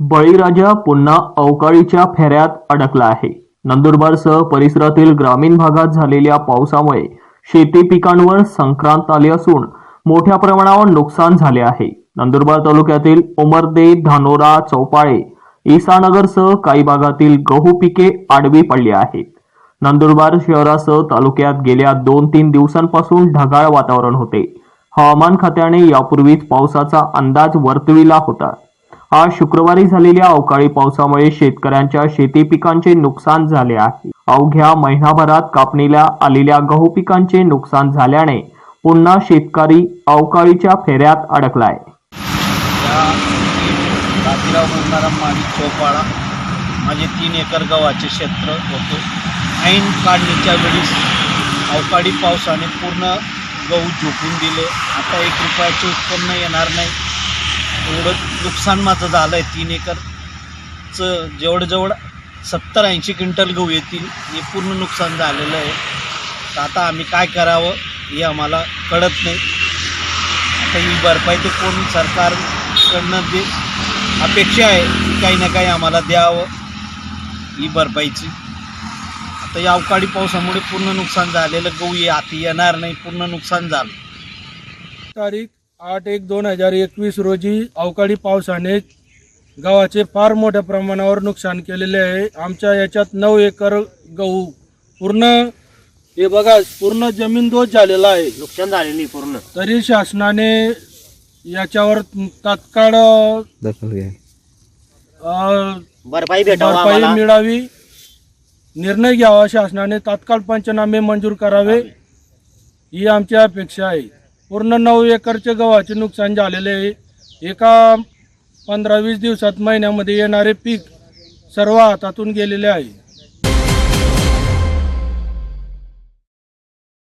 बळीराजा पुन्हा अवकाळीच्या फेऱ्यात अडकला आहे. नंदुरबारसह परिसरातील ग्रामीण भागात झालेल्या पावसामुळे शेती पिकांवर संक्रांत आली असून मोठ्या प्रमाणावर नुकसान झाले आहे. नंदुरबार तालुक्यातील उमरदे धानोरा चौपाळे ईसानगरसह काही भागातील गहू पिके आडवी पडली आहेत. नंदुरबार शहरासह तालुक्यात गेल्या दोन तीन दिवसांपासून ढगाळ वातावरण होते. हवामान खात्याने यापूर्वीच पावसाचा अंदाज वर्तविला होता. आज शुक्रवारी झालेल्या अवकाळी पावसामुळे शेतकऱ्यांच्या शेती पिकांचे नुकसान झाले आहे. अवघ्या महिनाभरात कापणीला आलेल्या गहू पिकांचे नुकसान झाल्याने पुन्हा शेतकरी अवकाळीच्या फेऱ्यात अडकलाय. माझे तीन एकर गव्हाचे क्षेत्र होते. ऐन काढणीच्या वेळीस अवकाळी पावसाने पूर्ण गहू झोपून दिले. आता एक रुपयाचे उत्पन्न येणार नाही. एवढं नुकसान माझं झालं आहे तीन एकरचं जवळजवळ सत्तर ऐंशी क्विंटल गहू येतील हे पूर्ण नुकसान झालेलं आहे. तर आता आम्ही काय करावं हे आम्हाला कळत नाही. आता ही भरपाई ते कोण सरकारकडनं जे अपेक्षा आहे की काही ना काही आम्हाला द्यावं ही भरपाईची. आता या अवकाळी पावसामुळे पूर्ण नुकसान झालेलं गहू ये हाती येणार नाही पूर्ण नुकसान झालं. तारीख आठ एक दोन हजार एकवीस रोजी अवकाळी पावसाने गव्हाचे फार मोठ्या प्रमाणावर नुकसान केलेले आहे. आमच्या याच्यात नऊ एकर गहू पूर्ण हे बघा पूर्ण जमीन दोष झालेला आहे. नुकसान झालेली पूर्ण. तरी शासनाने याच्यावर तात्काळ अ, भरपाई भरपाई मिळावी. निर्णय घ्यावा. शासनाने तात्काळ पंचनामे मंजूर करावे. ही आमची अपेक्षा आहे. पूर्ण नऊ एकरचे गव्हाचे नुकसान झालेले आहे. एका पंधरा वीस दिवसात महिन्यामध्ये येणारे पीक सर्व हातातून गेलेले आहे.